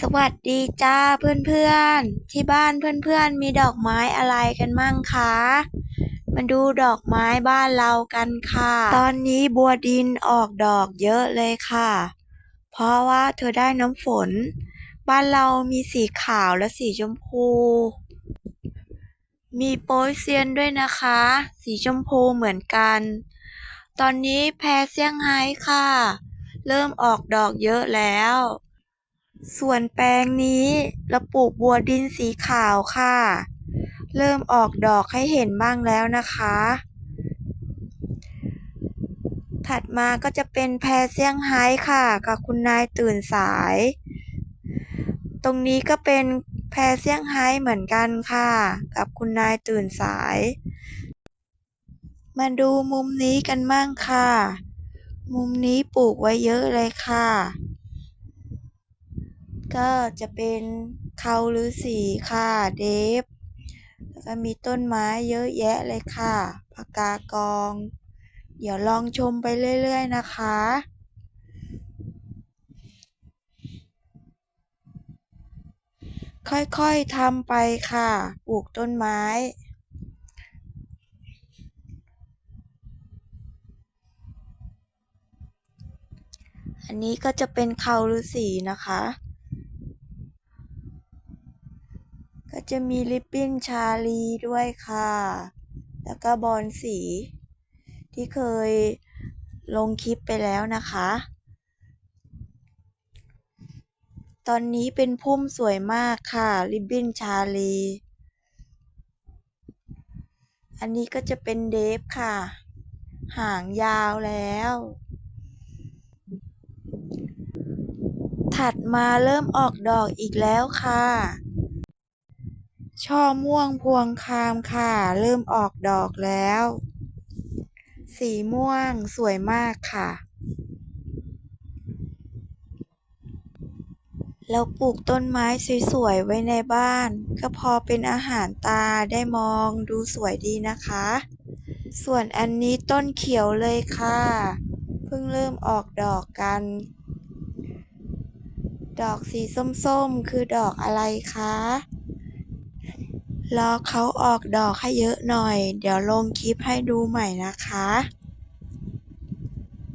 สวัสดีจ้าเพื่อนๆ ที่บ้านเพื่อนๆ มีดอกไม้อะไรกันมั่งคะมาดูดอกไม้บ้านเรากันค่ะ ตอนนี้บัวดินออกดอกเยอะเลยค่ะ เพราะว่าเธอได้น้ำฝน บ้านเรามีสีขาวและสีชมพู มีโป๊ยเซียนด้วยนะคะ สีชมพูเหมือนกัน ตอนนี้แพรเซี่ยงไฮ้ค่ะ เริ่มออกดอกเยอะแล้ว ส่วนแปลงนี้เราปลูกบัวดินสีขาวค่ะ เริ่มออกดอกให้เห็นบ้างแล้วนะคะ ถัดมาก็จะเป็นแพรเซี่ยงไฮ้ค่ะ กับคุณนายตื่นสาย ตรงนี้ก็เป็นแพรเซี่ยงไฮ้เหมือนกันค่ะ กับคุณนายตื่นสาย มาดูมุมนี้กันมั่งค่ะ มุมนี้ปลูกไว้เยอะเลยค่ะ ก็จะเป็นเขาฤาษีค่ะเดฟแล้วก็มีต้นไม้เยอะแยะเลยค่ะปากากอง เดี๋ยวลองชมไปเรื่อยๆนะคะค่อยๆทำไปค่ะ ปลูกต้นไม้ อันนี้ก็จะเป็นเขาฤาษีนะคะ ก็จะมีริบบิ้นชาลีด้วยค่ะ แล้วก็บอลสี ที่เคยลงคลิปไปแล้วนะคะ ตอนนี้เป็นพุ่มสวยมากค่ะ ริบบิ้นชาลี อันนี้ก็จะเป็นเดฟค่ะ หางยาวแล้ว ถัดมาเริ่มออกดอกอีกแล้วค่ะ ช่อม่วงพวงคามค่ะ เริ่มออกดอกแล้ว สีม่วงสวยมากค่ะ เราปลูกต้นไม้สวยๆไว้ในบ้าน ก็พอเป็นอาหารตาได้มองดูสวยดีนะคะ ส่วนอันนี้ต้นเขียวเลยค่ะ เพิ่งเริ่มออกดอกกัน ดอกสีส้มๆ คือดอกอะไรคะ รอเขาออกดอกให้เยอะหน่อย เดี๋ยวลงคลิปให้ดูใหม่นะคะ